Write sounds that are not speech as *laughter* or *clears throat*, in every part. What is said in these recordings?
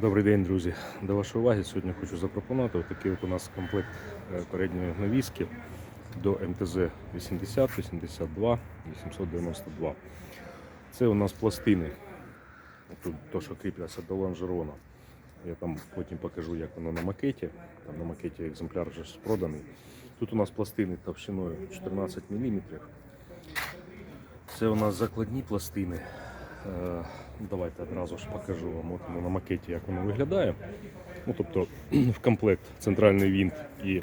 Добрий день, друзі. До вашої уваги сьогодні хочу запропонувати такий от у нас комплект е, передньої навіски до МТЗ 80, 82, 892. Це у нас пластини. Тут то, що кріпляться до лонжерона. Я там потім покажу, як воно на макеті. Там на макеті екземпляр вже проданий. Тут у нас пластини товщиною 14 мм. Це у нас закладні пластини. Е, Давайте одразу ж покажу вам от воно на макеті, як воно виглядає. Ну, тобто *clears throat* в комплект центральний вінт і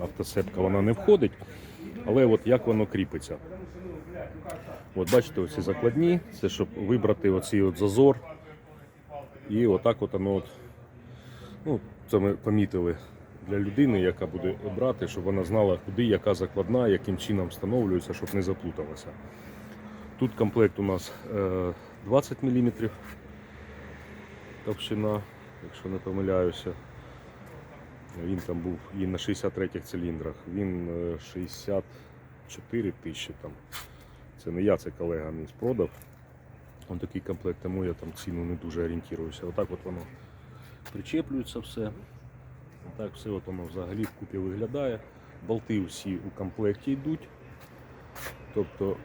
автосепка вона не входить. Але от як воно кріпиться. От бачите, оці закладні, це щоб вибрати оцей от зазор. І отак от воно от, ну, це ми помітили для людини, яка буде брати, щоб вона знала, куди яка закладна, яким чином встановлюється, щоб не заплуталася. Тут комплект у нас е, 20 мм товщина, якщо не помиляюся. Він там був і на 63-х циліндрах, він е, 64 тисячі там. Це не я, це колега мій продав. Он такий комплект, тому я там ціну не дуже орієнтуюся. Отак от воно причеплюється все. Отак все от воно взагалі вкупі виглядає. Болти всі у комплекті йдуть. Тобто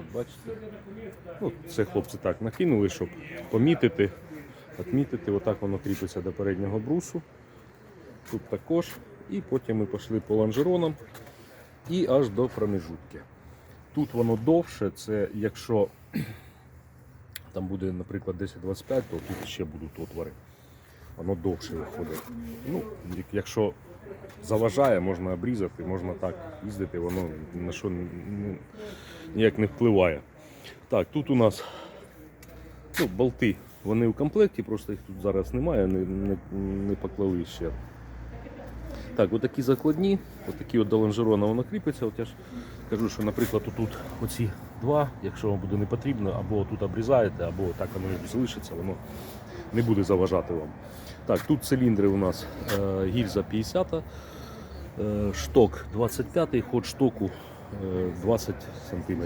От, бачите? Ну, це хлопці так накинули, щоб помітити, відмітити. Отак воно кріпиться до переднього брусу. Тут також. І потім ми пішли по лонжеронам і аж до промежутки. Тут воно довше, це якщо *clears throat* там буде, наприклад, 10-25, то тут ще будуть отвори. Воно довше виходить. Ну, якщо заважає, можна обрізати, можна так їздити, воно на що ніяк не впливає. Так, тут у нас ну, болти, вони у комплекті, просто їх тут зараз немає, не, не, не поклали ще. Так, отакі закладні, отакі от до лонжерона воно кріпиться. От я ж кажу, що, наприклад, тут оці два, якщо вам буде не потрібно, або тут обрізаєте, або так воно залишиться, воно не буде заважати вам. Так, тут циліндри у нас е, гільза 50, е, шток 25, ход штоку е, 20 см.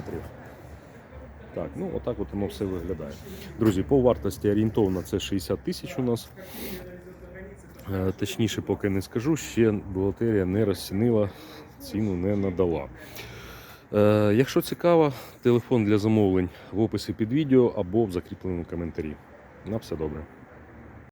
Так, ну отак от воно все виглядає. Друзі, по вартості орієнтовно це 60 тисяч у нас. Е, Точніше, поки не скажу, ще бухгалтерія не розцінила, ціну не надала. Е, Якщо цікаво, телефон для замовлень в описі під відео або в закріпленому коментарі. На все добре.